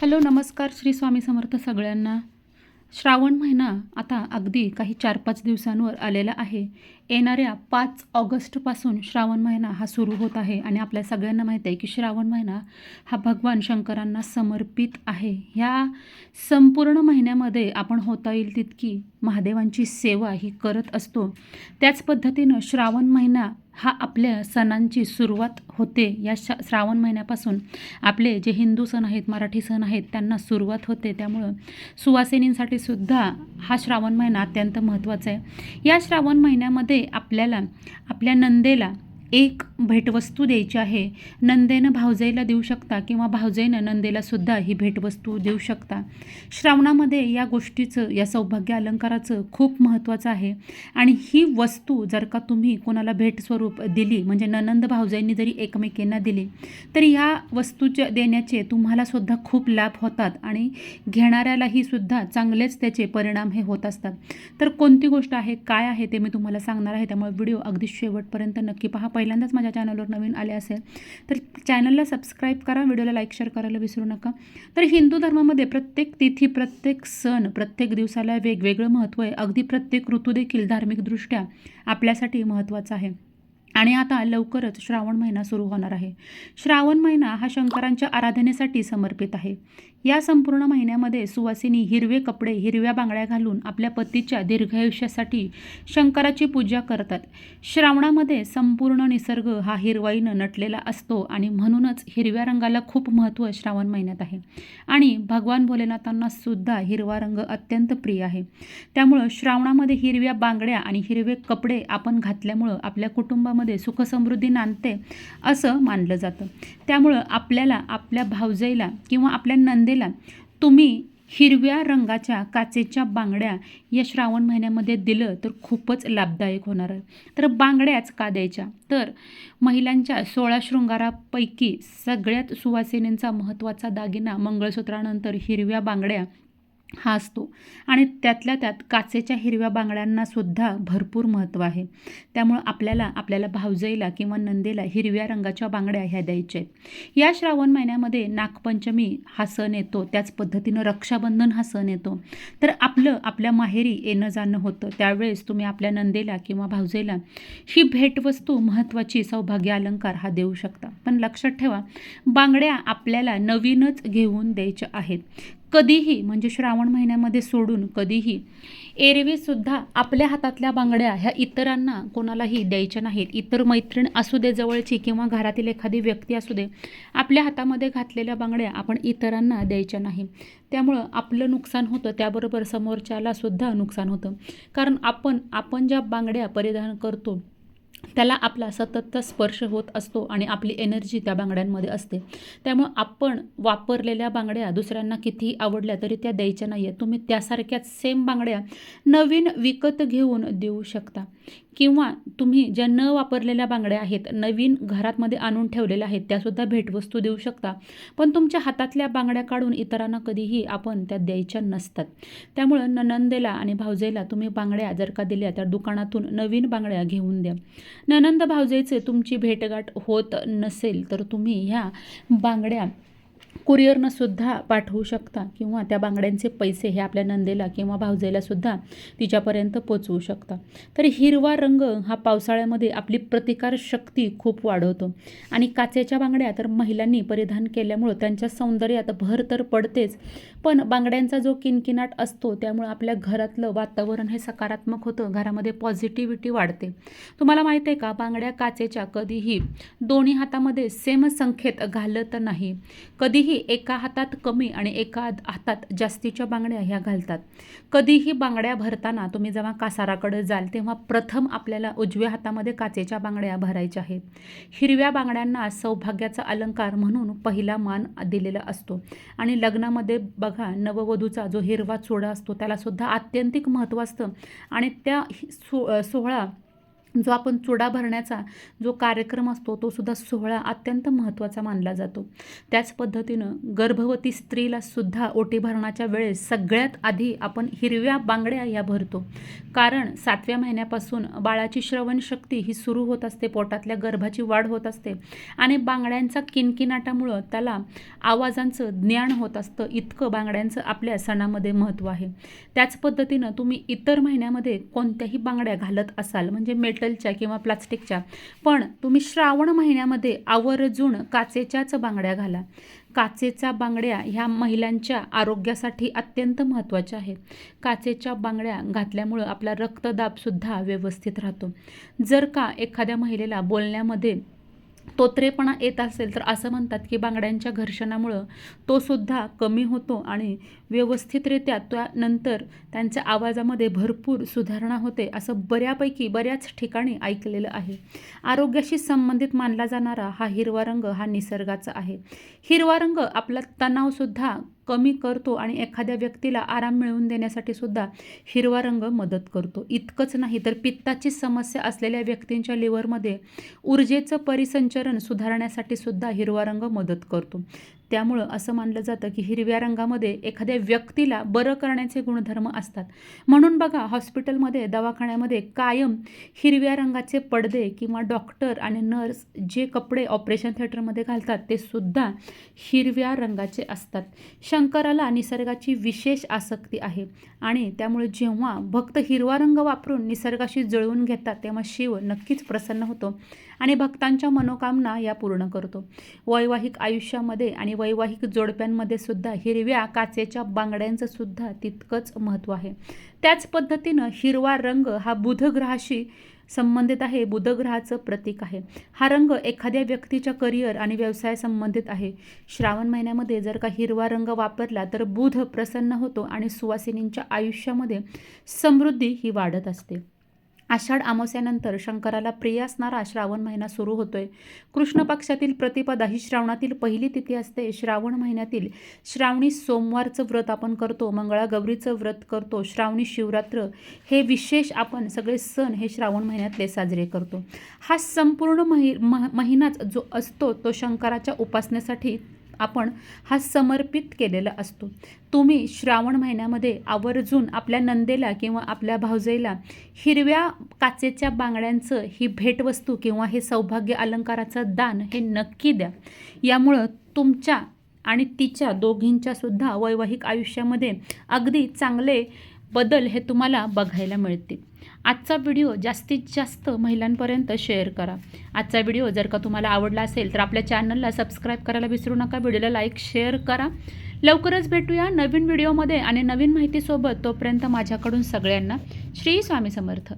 Hello नमस्कार श्री स्वामी समर्थ सगळ्यांना. श्रावण महिना आता अगदी काही चार पाच दिवसांवर आलेला आहे. येणाऱ्या पाच ऑगस्टपासून श्रावण महिना हा सुरू होत आहे आणि आपल्या सगळ्यांना माहीत आहे की श्रावण महिना हा भगवान शंकरांना समर्पित आहे. ह्या संपूर्ण महिन्यामध्ये आपण होता येईल तितकी महादेवांची सेवा ही करत असतो. त्याच पद्धतीनं श्रावण महिना हा आपल्या सणांची सुरुवात होते. या श श्रावण महिन्यापासून आपले जे हिंदू सण आहेत मराठी सण आहेत त्यांना सुरुवात होते. त्यामुळं सुवासिनींसाठी सुद्धा हा श्रावण महिना अत्यंत महत्त्वाचा आहे. या श्रावण महिन्यामध्ये आपल्याला आपल्या नंदेला एक भेटवस्तू द्यायची आहे. नंदेनं भावजाईला देऊ शकता किंवा भावजईनं नंदेलासुद्धा ही भेटवस्तू देऊ शकता. श्रावणामध्ये या गोष्टीचं या सौभाग्य अलंकाराचं खूप महत्त्वाचं आहे. आणि ही वस्तू जर का तुम्ही कोणाला भेट स्वरूप दिली म्हणजे ननंद भावजाईंनी जरी एकमेकींना दिली तर ह्या वस्तूच्या देण्याचे तुम्हालासुद्धा खूप लाभ होतात आणि घेणाऱ्यालाही सुद्धा चांगलेच त्याचे परिणाम हे होत असतात. तर कोणती गोष्ट आहे काय आहे ते मी तुम्हाला सांगणार आहे त्यामुळे व्हिडिओ अगदी शेवटपर्यंत नक्की पहा. पहिल्यांदाच माझ्या चॅनलवर नवीन आले असेल तर चॅनलला सबस्क्राईब करा व्हिडिओला लाईक शेअर करायला विसरू नका. तर हिंदू धर्मामध्ये प्रत्येक तिथी प्रत्येक सण प्रत्येक दिवसाला वेगवेगळं महत्त्व आहे. अगदी प्रत्येक ऋतू देखील धार्मिकदृष्ट्या आपल्यासाठी महत्त्वाचं आहे. आणि आता लवकरच श्रावण महिना सुरू होणार आहे. श्रावण महिना हा शंकरांच्या आराधनेसाठी समर्पित आहे. या संपूर्ण महिन्यामध्ये सुवासिनी हिरवे कपडे हिरव्या बांगड्या घालून आपल्या पतीच्या दीर्घायुष्यासाठी शंकराची पूजा करतात. श्रावणामध्ये संपूर्ण निसर्ग हा हिरवाईनं नटलेला असतो आणि म्हणूनच हिरव्या रंगाला खूप महत्त्व श्रावण महिन्यात आहे. आणि भगवान भोलेनाथांना सुद्धा हिरवा रंग अत्यंत प्रिय आहे. त्यामुळं श्रावणामध्ये हिरव्या बांगड्या आणि हिरवे कपडे आपण घातल्यामुळं आपल्या कुटुंबामध्ये सुखसमृद्धी नांदते असं मानलं जातं. त्यामुळं आपल्याला आपल्या भावजाईला किंवा आपल्या नंदेला तुम्ही हिरव्या रंगाच्या काचेच्या बांगड्या या श्रावण महिन्यामध्ये दिलं तर खूपच लाभदायक होणार आहे. तर बांगड्याच का द्यायच्या? तर महिलांच्या सोळा शृंगारापैकी सगळ्यात सुवासिनींचा महत्त्वाचा दागिना मंगळसूत्रानंतर हिरव्या बांगड्या हा असतो. आणि त्यातल्या त्यात काचेच्या हिरव्या बांगड्यांना सुद्धा भरपूर महत्त्व आहे. त्यामुळं आपल्याला आपल्याला भावजईला किंवा नंदेला हिरव्या रंगाच्या बांगड्या ह्या द्यायच्या आहेत. या श्रावण महिन्यामध्ये नागपंचमी हा सण येतो. त्याच पद्धतीनं रक्षाबंधन हा सण येतो. तर आपलं आपल्या माहेरी येणं जाणं होतं. त्यावेळेस तुम्ही आपल्या नंदेला किंवा भावजईला ही भेटवस्तू महत्त्वाची सौभाग्य अलंकार हा देऊ शकता. पण लक्षात ठेवा बांगड्या आपल्याला नवीनच घेऊन द्यायच्या आहेत. कधीही म्हणजे श्रावण महिन्यामध्ये सोडून कधीही एरवीसुद्धा आपल्या हातातल्या बांगड्या ह्या इतरांना कोणालाही द्यायच्या नाहीत. इतर मैत्रीण असू दे जवळची किंवा घरातील एखादी व्यक्ती असू दे आपल्या हातामध्ये घातलेल्या बांगड्या आपण इतरांना द्यायच्या नाही. त्यामुळं आपलं नुकसान होतं त्याबरोबर समोरच्यालासुद्धा नुकसान होतं. कारण आपण आपण ज्या बांगड्या परिधान करतो त्याला आपला सतत स्पर्श होत असतो आणि आपली एनर्जी त्या बांगड्यांमध्ये असते. त्यामुळं आपण वापरलेल्या बांगड्या दुसऱ्यांना कितीही आवडल्या तरी त्या द्यायच्या नाही आहेत तुम्ही त्यासारख्याच सेम बांगड्या नवीन विकत घेऊन देऊ शकता. किंवा तुम्ही ज्या न वापरलेल्या बांगड्या आहेत नवीन घरातमध्ये आणून ठेवलेल्या आहेत त्यासुद्धा भेटवस्तू देऊ शकता. पण तुमच्या हातातल्या बांगड्या काढून इतरांना कधीही आपण त्या द्यायच्या नसतात. त्यामुळं ननंदेला आणि भावजेला तुम्ही बांगड्या जर का दिल्या तर दुकानातून नवीन बांगड्या घेऊन द्या. ननंद भावजेचे तुमची भेटगाठ होत नसेल तर तुम्ही ह्या बांगड्या कुरिअरनं सुद्धा पाठवू शकता किंवा त्या बांगड्यांचे पैसे हे आपल्या नंदेला किंवा भावजेला सुद्धा तिच्यापर्यंत पोचवू शकता. तर हिरवा रंग हा पावसाळ्यामध्ये आपली प्रतिकार शक्ती खूप वाढवतो. आणि काचेच्या बांगड्या तर महिलांनी परिधान केल्यामुळं त्यांच्या सौंदर्यात भर तर पडतेच पण बांगड्यांचा जो किनकिनाट असतो त्यामुळं आपल्या घरातलं वातावरण हे सकारात्मक होतं घरामध्ये पॉझिटिव्हिटी वाढते. तुम्हाला माहिती आहे का बांगड्या काचेच्या कधीही दोन्ही हातामध्ये सेम संख्येत घालत नाही. कधी कधीही एका हातात कमी आणि एका हातात जास्तीच्या बांगड्या ह्या घालतात. कधीही बांगड्या भरताना तुम्ही जेव्हा कासाराकडे जाल तेव्हा प्रथम आपल्याला उजव्या हातामध्ये काचेच्या बांगड्या भरायच्या आहेत. हिरव्या बांगड्यांना सौभाग्याचा अलंकार म्हणून पहिला मान दिलेला असतो. आणि लग्नामध्ये बघा नववधूचा जो हिरवा चोडा असतो त्यालासुद्धा आत्यंतिक महत्त्व असतं. आणि त्या सो सोहळा जो आपण चुडा भरण्याचा जो कार्यक्रम असतो तो सुद्धा सोहळा अत्यंत महत्त्वाचा मानला जातो. त्याच पद्धतीनं गर्भवती स्त्रीला सुद्धा ओटी भरण्याच्या वेळेस सगळ्यात आधी आपण हिरव्या बांगड्या या भरतो. कारण सातव्या महिन्यापासून बाळाची श्रवणशक्ती ही सुरू होत असते पोटातल्या गर्भाची वाढ होत असते आणि बांगड्यांचा किनकिनाटामुळं त्याला आवाजांचं ज्ञान होत असतं. इतकं बांगड्यांचं आपल्या सणामध्ये महत्त्व आहे. त्याच पद्धतीनं तुम्ही इतर महिन्यामध्ये कोणत्याही बांगड्या घालत असाल म्हणजे मेट मेटलच्या किंवा प्लास्टिकच्या. पण तुम्ही श्रावण महिन्यामध्ये आवर्जून काचेच्याच बांगड्या घाला. काचेच्या बांगड्या ह्या महिलांच्या आरोग्यासाठी अत्यंत महत्त्वाच्या आहेत. काचेच्या बांगड्या घातल्यामुळं आपला रक्तदाबसुद्धा व्यवस्थित राहतो. जर का एखाद्या महिलेला बोलण्यामध्ये तोत्रेपणा येत असेल तर असं म्हणतात की बांगड्यांच्या घर्षणामुळं तो सुद्धा कमी होतो आणि व्यवस्थितरित्या त्यानंतर त्यांच्या आवाजामध्ये भरपूर सुधारणा होते असं बऱ्यापैकी बऱ्याच ठिकाणी ऐकलेलं आहे. आरोग्याशी संबंधित मानला जाणारा हा हिरवा रंग हा निसर्गाचा आहे. हिरवा रंग आपला तणावसुद्धा कमी करतो आणि एखाद्या व्यक्तीला आराम मिळवून देण्यासाठी सुद्धा हिरवा रंग मदत करतो. इतकंच नाही तर पित्ताची समस्या असलेल्या व्यक्तींच्या लिव्हरमध्ये ऊर्जेचं परिसंचरण सुधारण्यासाठी सुद्धा हिरवा रंग मदत करतो. त्यामुळं असं मानलं जातं की हिरव्या रंगामध्ये एखाद्या व्यक्तीला बरं करण्याचे गुणधर्म असतात. म्हणून बघा हॉस्पिटलमध्ये दवाखान्यामध्ये कायम हिरव्या रंगाचे पडदे किंवा डॉक्टर आणि नर्स जे कपडे ऑपरेशन थिएटरमध्ये घालतात ते सुद्धा हिरव्या रंगाचे असतात. शंकराला निसर्गाची विशेष आसक्ती आहे आणि त्यामुळे जेव्हा भक्त हिरवा रंग वापरून निसर्गाशी जुळवून घेतात तेव्हा शिव नक्कीच प्रसन्न होतो आणि भक्तांच्या मनोकामना या पूर्ण करतो. वैवाहिक आयुष्यामध्ये आणि वैवाहिक जोडप्यांमध्ये सुद्धा हिरव्या काचेच्या बांगड्यांचं सुद्धा तितकंच महत्त्व आहे. त्याच पद्धतीनं हिरवा रंग हा बुधग्रहाशी संबंधित आहे बुधग्रहाचं प्रतीक आहे. हा रंग एखाद्या व्यक्तीच्या करिअर आणि व्यवसाय संबंधित आहे. श्रावण महिन्यामध्ये जर का हिरवा रंग वापरला तर बुध प्रसन्न होतो आणि सुवासिनींच्या आयुष्यामध्ये समृद्धी ही वाढत असते. आषाढ अमावस्यानंतर शंकराला प्रिय असणारा श्रावण महिना सुरू होतोय. कृष्ण पक्षातील प्रतिपदा ही श्रावणातील पहिली तिथी असते. श्रावण महिन्यातील श्रावणी सोमवारचं व्रत आपण करतो. मंगळागौरीचं व्रत करतो. श्रावणी शिवरात्र हे विशेष आपण सगळे सण हे श्रावण महिन्यातले साजरे करतो. हा संपूर्ण महि मह महिनाच जो असतो तो शंकराच्या उपासनेसाठी आपण हा समर्पित केलेला असतो. तुम्ही श्रावण महिन्यामध्ये आवर्जून आपल्या नंदेला किंवा आपल्या भावजईला हिरव्या काचेच्या बांगड्यांचं ही भेटवस्तू किंवा हे सौभाग्य अलंकाराचं दान हे नक्की द्या. यामुळं तुमच्या आणि तिच्या दोघींच्यासुद्धा वैवाहिक आयुष्यामध्ये अगदी चांगले बदल हे तुम्हाला बघायला मिळतील. आजचा व्हिडिओ जास्तीत जास्त महिलांपर्यंत शेअर करा. आजचा व्हिडिओ जर का तुम्हाला आवडला असेल तर आपल्या चॅनलला सबस्क्राईब करायला विसरू नका व्हिडिओला लाईक शेअर करा. लवकरच भेटूया नवीन व्हिडिओमध्ये आणि नवीन माहितीसोबत तोपर्यंत माझ्याकडून सगळ्यांना श्री स्वामी समर्थ.